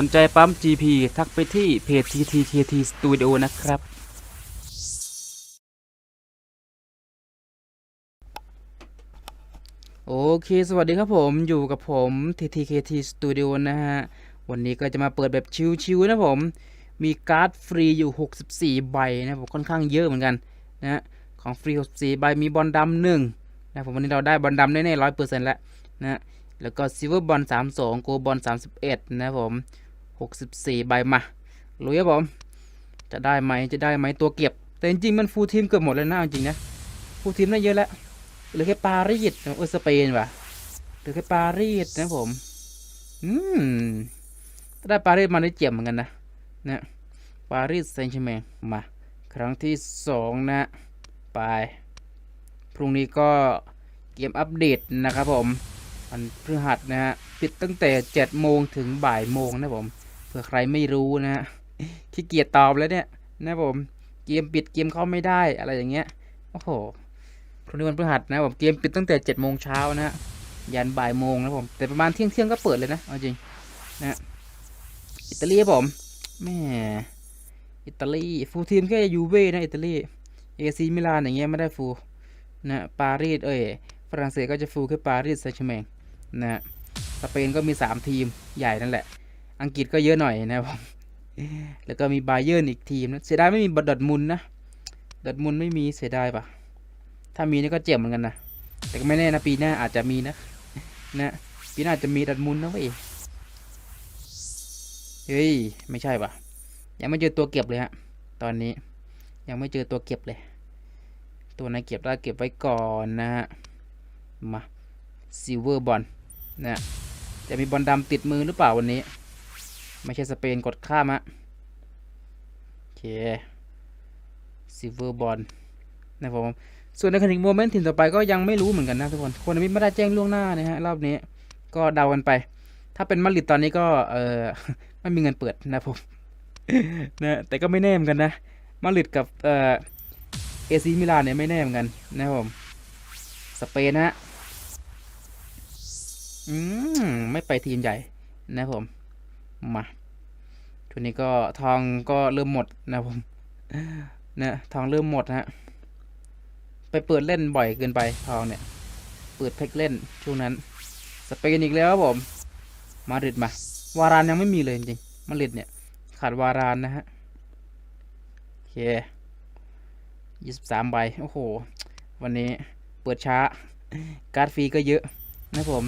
สนใจปั๊ม GP ทักไปที่เพจ TTKT Studio นะครับ โอเค สวัสดีครับผมอยู่กับผม TTKT Studio นะฮะ วันนี้ก็จะมาเปิดแบบชิวๆนะผม มีการ์ดฟรีอยู่ 64 ใบนะผมค่อนข้างเยอะเหมือนกันนะฮะของฟรี 64 ใบมีบอลดำหนึ่งนะผมวันนี้เราได้บอลดำแน่ๆร้อยเปอร์เซ็นต์แล้วนะฮะแล้วก็ซิเวอร์บอล32โกบอล31 นะผม 64 ใบมาลุยครับผม จะได้ไหมจะได้ไหมตัวเก็บ แต่จริงๆมันฟูลทีมเกือบหมดแล้วนะจริงนะฟูลทีมได้เยอะแล้วหลือแค่ปารีสเออสเปนว่ะหลือแค่ปารีสนะผม อืมถ้าได้ปารีสมาได้เจ็บเหมือนกันนะนะปารีสแซงต์แชร์แมงมา ครั้งที่สองนะไปพรุ่งนี้ก็เกมอัปเดตนะครับผมวันพฤหัสนะฮะปิดตั้งแต่7โมงถึงบ่ายโมงนะผม ผื่อใครไม่รู้นะฮะขี้เกียจตอบแล้วเนี่ยนะผมเกมปิดเกมเข้าไม่ได้อะไรอย่างเงี้ยโอ้โหพรุ่งนี้วันพฤหัสนะผมเกมปิดตั้งแต่7โมงเช้านะฮะยันบ่ายโมงนะผมแต่ประมาณเที่ยงเที่ยงก็เปิดเลยนะเอาจริงนะฮะอิตาลีผมแม่อิตาลีฟูลทีมแค่ยูเว่นะอิตาลีเอซีมิลานอย่างเงี้ยไม่ได้ฟูลนะปารีสเอ้ยฝรั่งเศสก็จะฟูลแค่ปารีสแซงต์แชร์แมงนะฮะสเปนก็มี 3 ทีมใหญ่นั่นแหละ อังกฤษก็เยอะหน่อยนะครับผมแล้วก็มีบาเยิร์นอีกทีมนะเสียดายไม่มีบดอดมุนนะดอดมุนไม่มีเสียดายปะถ้ามีนี่ก็เจ็บเหมือนกันนะแต่ก็ไม่แน่นะปีหน้าอาจจะมีนะนะปีหน้าอาจจะมีดอดมุนนะเว้ยเฮ้ยไม่ใช่ปะยังไม่เจอตัวเก็บเลยฮะตอนนี้ยังไม่เจอตัวเก็บเลย ตัวไหนเก็บได้เก็บไว้ก่อนนะฮะมาซิลเวอร์บอลนะจะมีบอลดำติดมือหรือเปล่าวันนี้ ไม่ใช่สเปนกดข้ามฮะโอเคซิเวอร์บอลนะครับผมส่วนในคณิกโมเมนต์ทีมต่อไปก็ยังไม่รู้เหมือนกันนะทุกคนคนมิไม่ได้แจ้งล่วงหน้านะฮะรอบนี้ก็เดากันไป ถ้าเป็นมาริดตอนนี้ก็เออไม่มีเงินเปิดนะผมนะแต่ก็ไม่แน่เหมือนกันนะมาริดกับเออเอซีมิลานเนี่ยไม่แน่เหมือนกันนะครับผมสเปนนะฮะอืมไม่ไปทีมใหญ่นะครับผมมา ทุนนี้ก็ทองก็เริ่มหมดนะผมนะทองเริ่มหมดฮะไปเปิดเล่นบ่อยเกินไปทองเนี่ย เปิดแพ็กเล่นช่วงนั้น สเปนอีกแล้วครับผม มาดริดมา วารานยังไม่มีเลยจริงๆมาดริดเนี่ย ขาดวารานนะฮะโอเคยี่สิบสามใบโอ้โห วันนี้เปิดช้า การ์ดฟรีก็เยอะนะผม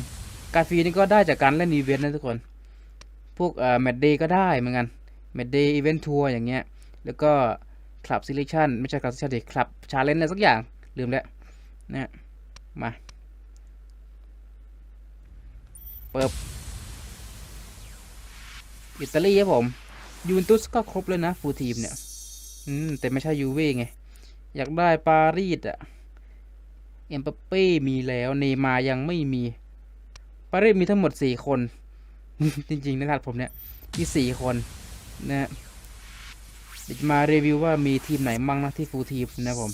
การ์ดฟรีนี่ก็ได้จากการเล่นอีเวนต์นะทุกคน พวกเอ่อแมตดย์ก็ได้เหมือนกัน แมตเดย์อีเวนต์ทัวร์อย่างเงี้ย แล้วก็คลับซิเลชันไม่ใช่คลับซิเลชันดิคลับชาเลนจ์อะไรสักอย่าง ลืมแล้วนะมาเปิบอิตาลีครับผมยูเวนตุสก็ครบเลยนะฟูลทีมเนี่ย อืม แต่ไม่ใช่ยูเว่ไง อยากได้ปารีสอะเอ็มปเป้มีแล้ว เนมายังไม่มี ปารีสมีทั้งหมดสี่คน จริงๆ นะครับผมเนี่ย มีสี่คน นะเดี๋ยวจะมารีวิวว่ามีทีมไหนมั่งนะที่ฟูทีมนะครับผม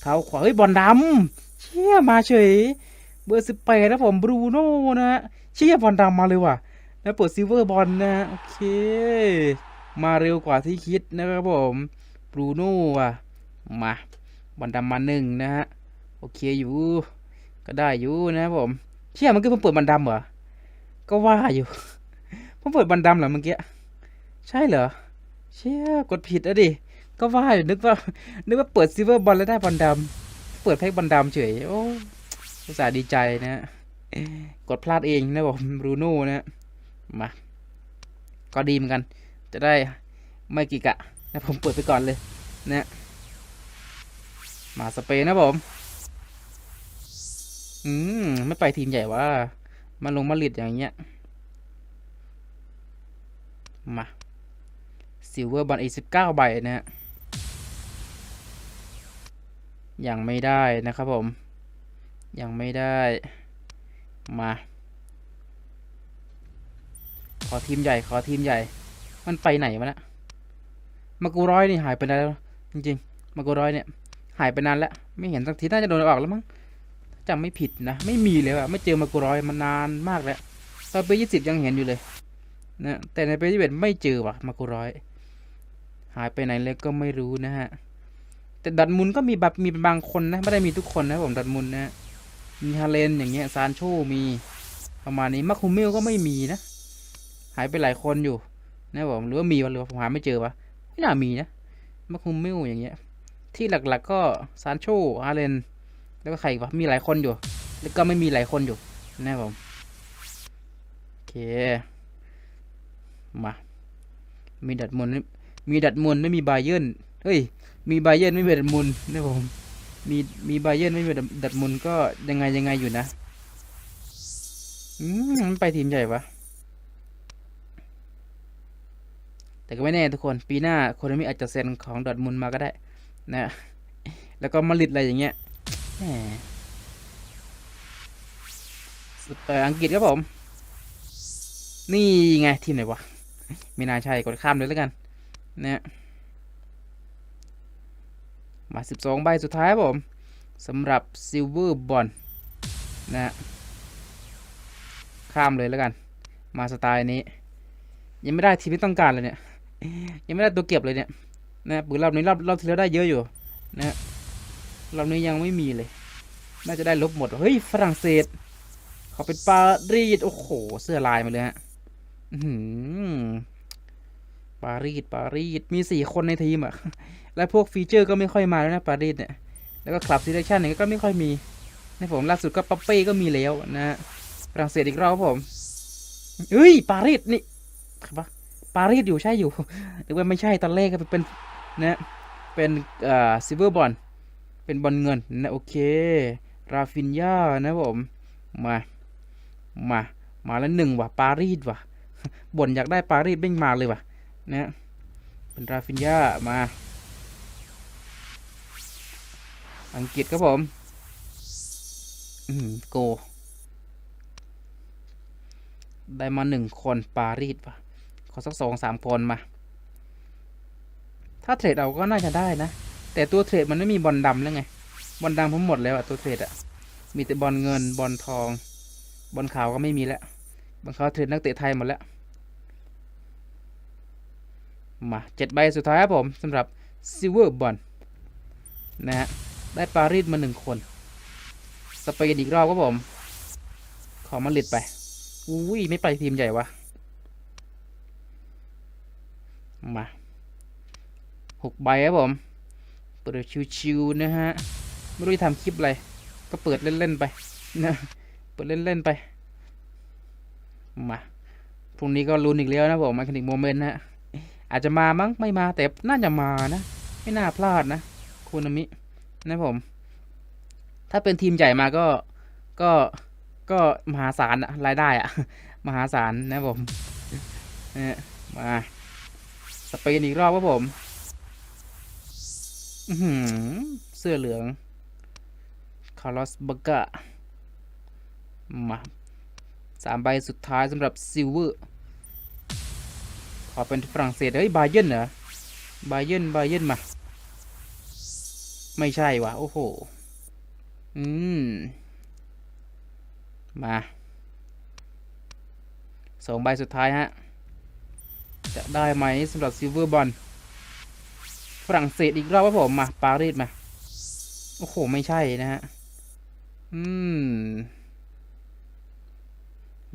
เท้าขวาเฮ้ยบอลดำเชี่ยมาเฉย เบอร์สิบแปดนะผมบรูโน่นะฮะเชี่ยบอลดำมาเลยว่ะ แล้วเปิดซิลเวอร์บอลนะฮะโอเค มาเร็วกว่าที่คิดนะครับผมบรูโน่ว่ะมาบอลดำมาหนึ่งนะฮะโอเคอยู่ ก็ได้อยู่นะครับผมเชี่ยมันก็เพิ่งเปิดบันดำเหรอก็ว่าอยู่เพิ่งเปิดบันดำเหรอเมื่อกี้ ใช่เหรอ เชี่ยกดผิดอะดิ ก็ว่าอยู่นึกว่า นึกว่าเปิดซิเวอร์บอลแล้วได้บันดำเปิดแพ็กบันดำเฉย โอ้อุตส่าดีใจนะ กดพลาดเองนะผมบรูโน่นะ มา ก็ดีเหมือนกัน จะได้ไม่กี่กะนะผมเปิดไปก่อนเลยนะมาสเปนนะผม อืม ไม่ไปทีมใหญ่ว่า มาลงมาลิดอย่างเงี้ย มา ซิลเวอร์บอลอีกสิบเก้าใบนะฮะยังไม่ได้นะครับผม ยังไม่ได้มา ขอทีมใหญ่ขอทีมใหญ่ มันไปไหนวะเนะมากูร้อยนี่หายไปนานแล้วจริงๆมากูร้อยเนี่ย หายไปนานแล้ว ไม่เห็นสักทีน่าจะโดนออกแล้วมั้งจำไม่ผิดนะไม่มีเลยอะไม่เจอมากูร้อยมานานมากแล้วตอนปียี่สิบยังเห็นอยู่เลยนะแต่ในปีที่เบ็ดไม่เจอว่ะมากุร้อย หายไปไหนเลยก็ไม่รู้นะฮะ แต่ดัดมุนก็มีแบบมีบางคนนะ ไม่ได้มีทุกคนนะผมดัดมุนนะมีฮาเลนอย่างเงี้ยซานโชมีประมาณนี้มาคุมิลก็ไม่มีนะ หายไปหลายคนอยู่นะผมหรือว่ามีวะหรือว่าผมหาไม่เจอวะไม่น่ามีนะมาคุมิลอย่างเงี้ย ที่หลักๆก็ซานโชฮาเลนแล้วก็ใครวะมีหลายคนอยู่ แล้วก็ไม่มีหลายคนอยู่นะผมโอเคมามีดัดมุน มีดัดมุนไม่มีไบเยิร์นเฮ้ย มีไบเยิร์นไม่มีดัดมุนนะผม มีมีไบเยิร์นไม่มีดัดมุนก็ยังไงยังไงอยู่นะอืมมันไปทีมใหญ่ปะแต่ก็ไม่แน่ทุกคน ปีหน้าโคนมิอาจจะเซ็นของดอร์ทมุนด์มาก็ได้ นะ แล้วก็มาดริดอะไรอย่างเงี้ยแหมเอ่ออังกฤษครับผม นี่ไงทีมไหนวะ ไม่น่าใช่กดข้ามเลยแล้วกัน นะมา 12 ใบสุดท้ายครับผมสำหรับซิลเวอร์บอลนะข้ามเลยแล้วกัน มาสไตล์นี้ ยังไม่ได้ทีมที่ต้องการเลยเนี่ย ยังไม่ได้ตัวเก็บเลยเนี่ยนะปืนรอบนี้รอบรอบที่แล้วได้เยอะอยู่นะรอบนี้ยังไม่มีเลย น่าจะได้ลบหมดเฮ้ยฝรั่งเศสเขาเป็นปารีสโอ้โห เสื้อลายมาเลยฮะอื้อหือ ปารีสปารีสมีสี่คนในทีมอะและพวกฟีเจอร์ก็ไม่ค่อยมาแล้วนะปารีสเนี่ยแล้วก็คลับซีเลคชั่นเนี่ยก็ไม่ค่อยมีในผมล่าสุดก็ปัปเป้ก็มีแล้วนะฮะฝรั่งเศสอีกรอบผมเฮ้ยปารีสนี่ครับปารีสอยู่ใช่อยู่หรือว่าไม่ใช่ตอนแรกก็เป็นนะเป็นอ่อซิลเวอร์บอลเป็นบอลเงินนะโอเค ราฟินยานะผมมามา มาแล้วหนึ่งว่ะปารีสว่ะบ่นอยากได้ปารีสเบ่มาเลยว่ะ นะเป็นราฟินยามา อังกฤษครับผม อืม โก ได้มาหนึ่งคนปารีสว่ะขอสักสองสามคนมา ถ้าเทรดเอาก็น่าจะได้นะ แต่ตัวเทรดมันไม่มีบอลดำแล้วไง บอลดำทั้งหมดแล้วอะตัวเทรดอะมีแต่บอลเงินบอลทอง บอลขาวก็ไม่มีแล้วบอลขาวเทรดนักเตะไทยหมดแล้ว มาเจ็ดใบสุดท้ายครับผมสำหรับซิลเวอร์บอลนะฮะได้ปารีสมาหนึ่งคน สเปนอีกรอบครับผม ขอมาลิดไป อุ้ยไม่ไปทีมใหญ่วะ มาหกใบครับผม เปิดชิวๆนะฮะ ไม่รู้จะทำคลิปอะไร ก็เปิดเล่น ๆ ไปนะเปิดเล่น ๆ ไป มา พรุ่งนี้ก็ลุ้นอีกแล้วนะผมมาคนิกโมเมนต์นะฮะ อาจจะมามั้งไม่มาแต่น่าจะมานะ ไม่น่าพลาดนะคูนามินะผม ถ้าเป็นทีมใหญ่มาก็ก็ก็มหาศาลอะรายได้อะมหาศาลนะผมเนี่ยมาสเปนอีกรอบครับผมอื้อหือเสื้อเหลืองคาร์ลสบากะมาสามใบสุดท้ายสำหรับซิลเวอร์ ขอเป็นฝรั่งเศสเฮ้ยบาเยนเหรอบาเยนบาเยนมา ไม่ใช่วะโอ้โห อืม มาสองใบสุดท้ายฮะ จะได้ไหมสำหรับซิลเวอร์บอลฝรั่งเศสอีกรอบครับผมมา ปารีสมา โอ้โห ไม่ใช่นะฮะ อืม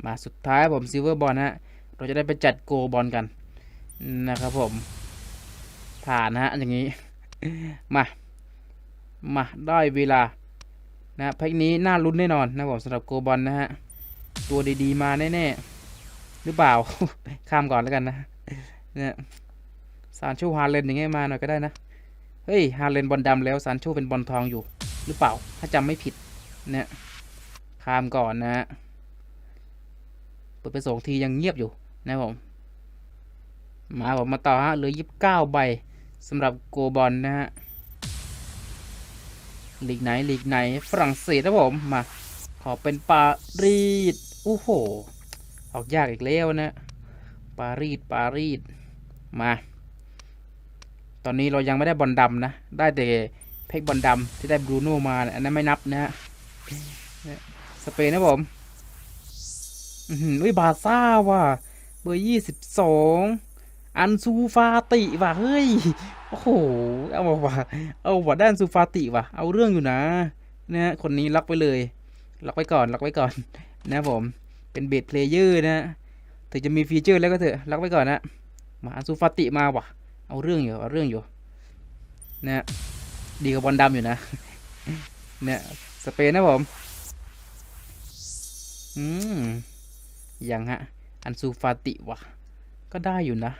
มาสุดท้ายผมซิลเวอร์บอลฮะ เราจะได้ไปจัดโกบอลกัน นะครับผม ผ่านฮะอย่างนี้ มา มาได้เวลา นะแพ็กนี้น่าลุ้นแน่นอนนะผมสำหรับโกบอลนะฮะ ตัวดีๆมาแน่ๆ หรือเปล่า ข้ามก่อนแล้วกันนะ เนี่ยซานโชฮาเลนอย่างเงี้ยมาหน่อยก็ได้นะ เฮ้ยฮาเลนบอลดำแล้วซานโชเป็นบอลทองอยู่ หรือเปล่า ถ้าจำไม่ผิด เนี่ยข้ามก่อนนะฮะเปิดไปสองทียังเงียบอยู่นะผม มาผมมาต่อฮะเหลือยี่สิบเก้าใบสำหรับโกบอลนะฮะลีกไหนลีกไหนฝรั่งเศสนะผมมาขอเป็นปารีสโอ้โห ออกยากอีกแล้วนะ ปารีสปารีสมา ตอนนี้เรายังไม่ได้บอลดำนะ ได้แต่เพกบอลดำที่ได้บรูโน่มาอันนั้นไม่นับนะฮะสเปนนะผม อือหืออุ้ยบาซ่าว่ะเบอร์ยี่สิบสอง อันซูฟาติว่ะเฮ้ยโอ้โหเอาว่ะเอาว่ะด้านซูฟาติว่ะเอาเรื่องอยู่นะนะฮะคนนี้ล็อกไว้เลยล็อกไว้ก่อนล็อกไว้ก่อนนะผมเป็นเบสเพลเยอร์นะถึงจะมีฟีเจอร์แล้วก็เถอะล็อกไว้ก่อนนะมาอันซูฟาติมาว่ะ เอาเรื่องอยู่เอาเรื่องอยู่นะดีกับบอลดำอยู่นะเนี่ยสเปนนะผมอืมยังฮะอันซูฟาติว่ะ ก็ได้อยู่นะ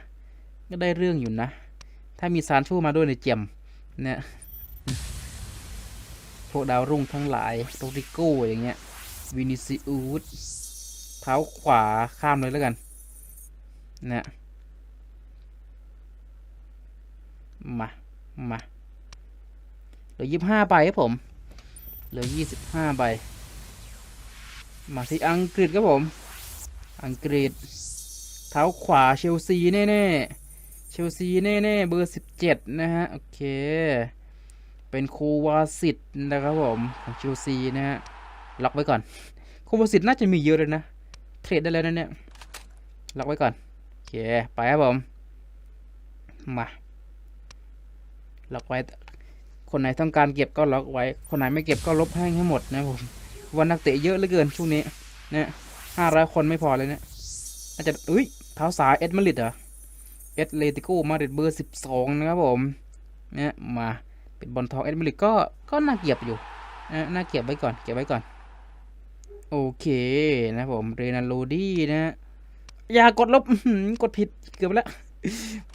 ก็ได้เรื่องอยู่นะ ถ้ามีซานโชมาด้วยในเจียมเนี่ยพวกดาวรุ่งทั้งหลายโรดิโก้อย่างเงี้ย วินิซิอุสเท้าขวาข้ามเลยแล้วกันเนี่ยมา มาเหลือยี่สิบห้าใบครับผม เหลือยี่สิบห้าใบ มาที่อังกฤษครับผม อังกฤษ เท้าขวาเชลซีแน่ๆ เชลซีแน่ๆเบอร์สิบเจ็ดนะฮะ โอเค เป็นโควาสิตนะครับผมของเชลซีนะฮะ ล็อกไว้ก่อนโควาสิตน่าจะมีเยอะเลยนะ เทรดได้แล้วนะเนี่ย ล็อกไว้ก่อน โอเค ไปครับผม มา ล็อกไว้ คนไหนต้องการเก็บก็ล็อกไว้ คนไหนไม่เก็บก็ลบให้ให้หมดนะผม วันนักเตะเยอะเหลือเกินช่วงนี้นะห้าร้อยคนไม่พอเลยเนี่ยอาจจะอุ้ยเท้าสายเอ็ดมาริดเหรอ เอ็ดเลติโกมาริดเบอร์สิบสองนะครับผมเนี่ยมาเป็นบอลทองเอ็ดมริดก็ก็น่าเก็บอยู่นะน่าเก็บไว้ก่อนเก็บไว้ก่อน โอเคนะผมเรนาโลดี้นะอย่ากดลบกดผิดเกือบไปแล้ว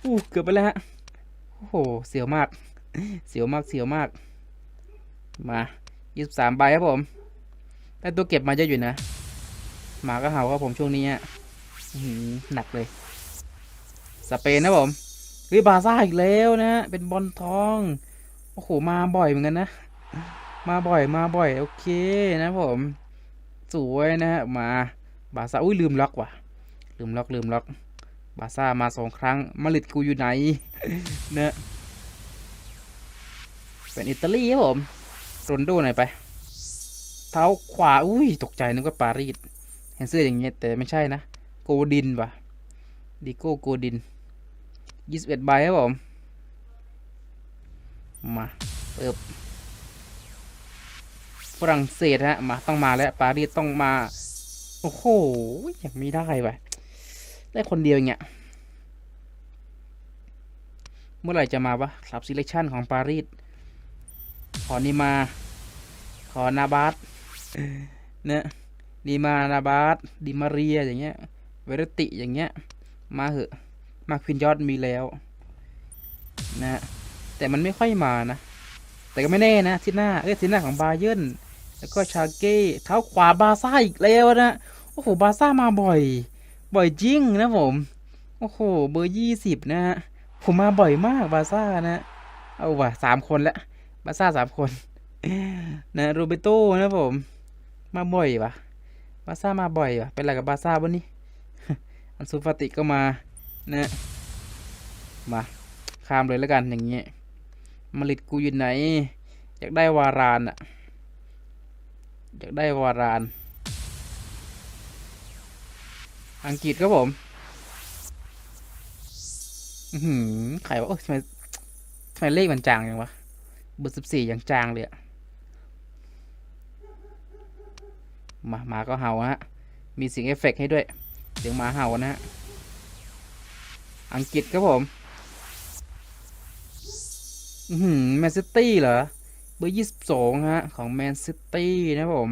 อู้เกือบไปแล้วฮะโอ้โหเสียวมาก เสียวมากเสียวมาก มายี่สิบสามใบครับผมได้ตัวเก็บมาเยอะอยู่นะหมาก็เห่าครับผมช่วงนี้หนักเลย สเปนนะผมเฮ้บาซ่าอีกแล้วนะ เป็นบอลทอง โอ้โห มาบ่อยเหมือนกันนะ มาบ่อยมาบ่อย โอเคนะผม สวยนะฮะ มา บาซ่า อุ้ยลืมล็อกว่ะ ลืมล็อกลืมล็อก บาซ่ามาสองครั้ง มาดริดกูอยู่ไหนเนะเป็นอิตาลีครับผมโรนโดหน่อยไป เท้าขวา อุ้ย ตกใจนึกว่าปารีสเห็นเสื้ออย่างเงี้ยแต่ไม่ใช่นะ โกดินว่ะ ดิโก้โกดิน ยี่สิบเอ็ดใบครับผม มาเปิบฝรั่งเศสฮะ มาต้องมาแล้ว ปารีสต้องมา โอ้โหยังไม่ได้ว่ะได้คนเดียวอย่างเงี้ยเมื่อไหร่จะมาวะสับซิเลคชันของปารีส ขอนีมา ขอนาบาสเนี่ยดีมานาบาสดิมาเรียอย่างเงี้ย เวรติอย่างเงี้ย มาเหอะ มาควินยอดมีแล้วนะ แต่มันไม่ค่อยมานะ แต่ก็ไม่แน่นะทิศหน้าเอ้ยทิศหน้าของบาเยิร์นแล้วก็ชาเก้เท้าขวาบาซ่าอีกแล้วนะ โอ้โหบาซ่ามาบ่อย บ่อยจริงนะผม โอ้โหเบอร์ยี่สิบนะฮะผมมาบ่อยมากบาซ่านะ เอาว่ะสามคนล้วบาซ่าสามคนนะโรเบโต้นะผม มาบ่อยวะบาซ่ามาบ่อยวะเป็นอะไรกับบาซ่าวันนี้อันซูฟาติก็มา นะมาข้ามเลยแล้วกันอย่างเงี้ยมาลิดกูอยู่ไหน อยากได้วารานอะอยากได้วาราน อังกฤษครับผมอือหือใครวะโอ้ยทำไมทำไมเลขมันจางอย่างวะเบอร์สิบสี่ยังจางเลยอะมาหมาก็เห่าฮะ มีเสียงเอฟเฟกต์ให้ด้วย เสียงหมาเห่านะฮะ อังกฤษครับผม อือหือแมนซิตี้เหรอ เบอร์ยี่สิบสองฮะ ของแมนซิตี้นะครับผม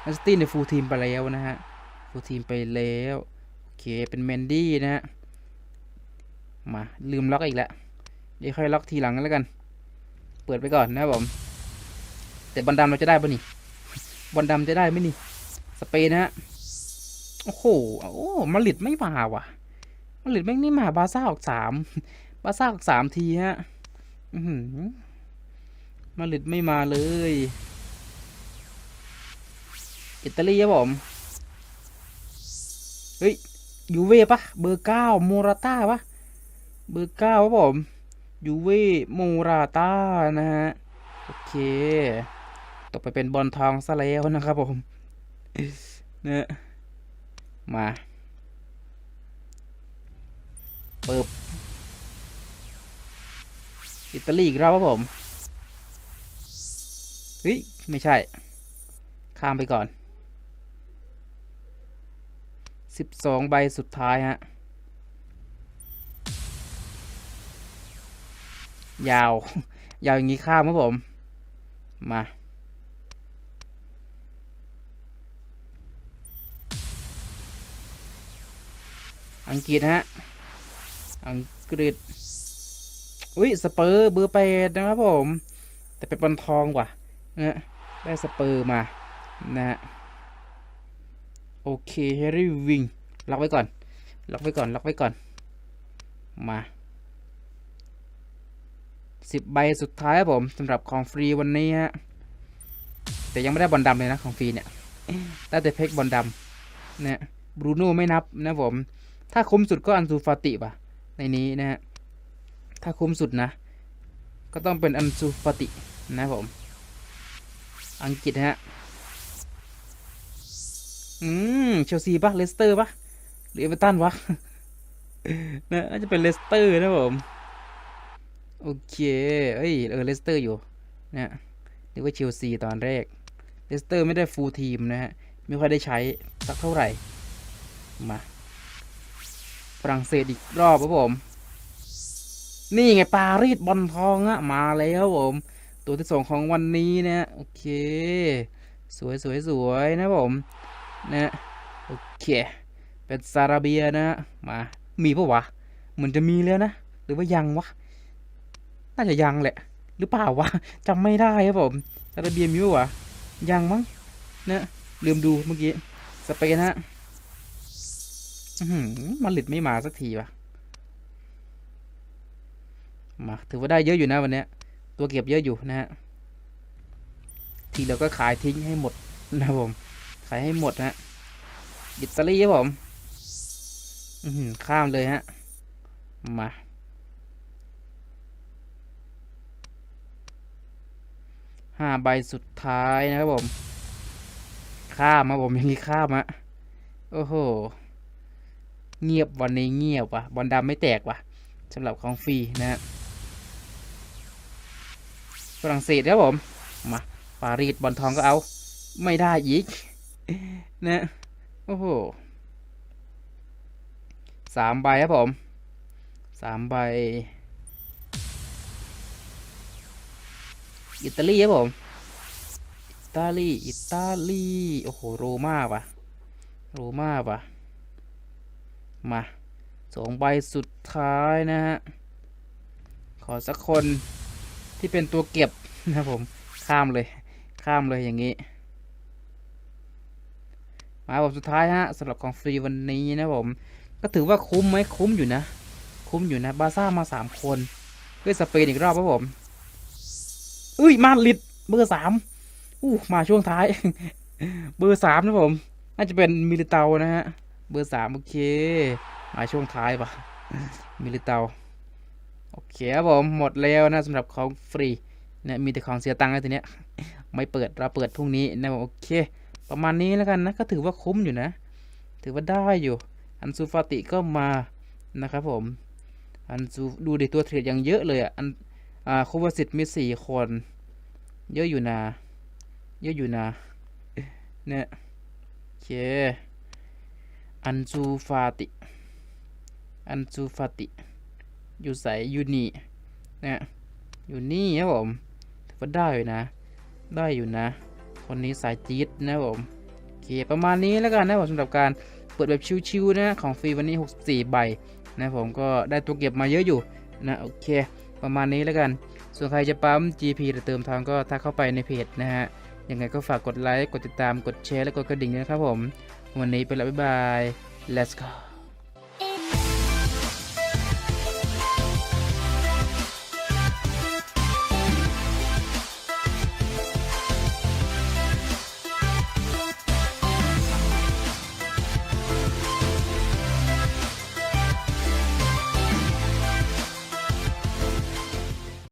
แมนซิตี้ในฟูลทีมไปแล้วนะฮะ ฟูลทีมไปแล้ว โอเค เป็นแมนดี้นะฮะ มา ลืมล็อกอีกแล้ว เดี๋ยวค่อยล็อกทีหลังกันแล้วกัน เปิดไปก่อนนะครับผม แต่บอลดำเราจะได้ปะนี่ บอลดำจะได้ไหมนี่ สเปนนะฮะ โอ้โห โอ้มาดริดไม่มาว่ะ มาดริดไม่งนี่มาบาซ่าออกสามบาซ่าออกสามทีฮะมาดริดไม่มาเลย อิตาลีครับผม เฮ้ย ยูเว่ปะเบอร์เก้าโมราต้าปะเบอร์เก้าครับผม ยูเว่โมราต้านะฮะ โอเค ตกไปเป็นบอลทองซะแล้วนะครับผม เนี่ยมา ปิบอิตาลีอีกรอบครับผมเฮ้ยไม่ใช่ ข้ามไปก่อนสิบสองใบสุดท้ายฮะ ยาว ยาวอย่างนี้ข้ามครับผม มาอังกฤษฮะ อังกฤษ อุ้ยสเปอร์เบอร์แปดนะครับผม แต่เป็นบอลทองกว่านะฮะได้สเปอร์มานะฮะโอเคแฮร์รี่วิงล็อกไว้ก่อน ล็อกไว้ก่อน ล็อกไว้ก่อน มาสิบใบสุดท้ายครับผมสำหรับของฟรีวันนี้ฮะ แต่ยังไม่ได้บอลดำเลยนะของฟรีเนี่ย ได้แต่เพกบอลดำเนี่ยบรูโน่ไม่นับนะผม ถ้าคุ้มสุดก็อันซูฟาติป่ะ ในนี้นะฮะ ถ้าคุ้มสุดนะ ก็ต้องเป็นอันซูฟตินะผม อังกฤษฮะ อืม เชลซีปะเลสเตอร์ปะหรือเอเวอร์ตันวะนะน่าจะเป็นเลสเตอร์นะผม โอเค เอ้ย เออ เลสเตอร์อยู่นะนึกว่าเชลซีตอนแรก เลสเตอร์ไม่ได้ฟูลทีมนะฮะ ไม่ค่อยได้ใช้สักเท่าไหร่ มา ฝรั่งเศสอีกรอบครับผม นี่ไงปารีสบอลทองอะมาแล้วครับผม ตัวที่สองของวันนี้นะโอเค สวยสวยสวยนะผมนะโอเค เป็นซาราเบียนะมา มีปะวะ เหมือนจะมีแล้วนะ หรือว่ายังวะ น่าจะยังแหละ หรือเปล่าวะจำไม่ได้ครับผมซาราเบียมีปะวะ ยังมั้งนะลืมดูเมื่อกี้ สเปนฮะ อื้อหือมาดริดไม่มาสักทีวะมาถือว่าได้เยอะอยู่นะวันนี้ตัวเก็บเยอะอยู่นะฮะทีเราก็ขายทิ้งให้หมดนะผม ขายให้หมดนะฮะอิตาลีครับผมข้ามเลยฮะ มาห้าใบสุดท้ายนะครับผม ข้ามมาผมอย่างนี้ข้ามฮะโอ้โห เงียบวันนี้เงียบว่ะบอลดำไม่แตกว่ะสำหรับของฟรีนะฮะฝรั่งเศสครับผมมาปารีสบอลทองก็เอา ไม่ได้อีกนะโอ้โหสามใบครับผมสามใบ อิตาลีครับผมอิตาลี อิตาลี โอ้โห โรม่าปะโรม่าปะ มาสองใบสุดท้ายนะฮะ ขอสักคนที่เป็นตัวเก็บนะผม ข้ามเลย ข้ามเลยอย่างนี้ มาบทสุดท้ายฮะสำหรับของฟรีวันนี้นะผม ก็ถือว่าคุ้มไหมคุ้มอยู่นะ คุ้มอยู่นะ บาซ่ามาสามคนด้วยสเปนอีกรอบครับผมอุ้ย มาดริดเบอร์สามอู้มาช่วงท้าย เบอร์สามนะผม น่าจะเป็นมิลิเตานะฮะ เบอร์สามโอเค มาช่วงท้ายปะมิลิเตาโอเคครับผม หมดแล้วนะสำหรับของฟรีเนี่ยมีแต่ของเสียตังค์แล้วทีเนี้ย ไม่เปิดเราเปิดพรุ่งนี้นะผมโอเค ประมาณนี้แล้วกันนะ ก็ถือว่าคุ้มอยู่นะ ถือว่าได้อยู่ อันซูฟาติก็มานะครับผม อันซูดูดิตัวเทรดยังเยอะเลยอะ อันอ่าโควาสิตมีสี่คน เยอะอยู่นะ เยอะอยู่นะ เนี่ยโอเค อันซูฟาติ อันซูฟาติ อยู่ใส่ยูนี่นี่ยอยู่นี่ครับผมถือว่าได้อยู่นะ ได้อยู่นะ คนนี้สายจี๊ดนะผมโอเคประมาณนี้แล้วกันนะผมสำหรับการเปิดแบบชิวๆนะของฟรีวันนี้ 64 ใบนะผมก็ได้ตัวเก็บมาเยอะอยู่นะโอเค ประมาณนี้แล้วกัน ส่วนใครจะปั๊ม GP หรือเติมทองก็ทักเข้าไปในเพจนะฮะยังไงก็ฝากกดไลค์กดติดตามกดแชร์และกดกระดิ่งด้วยนะครับผม วันนี้ไปแล้วบ๊ายบาย let's go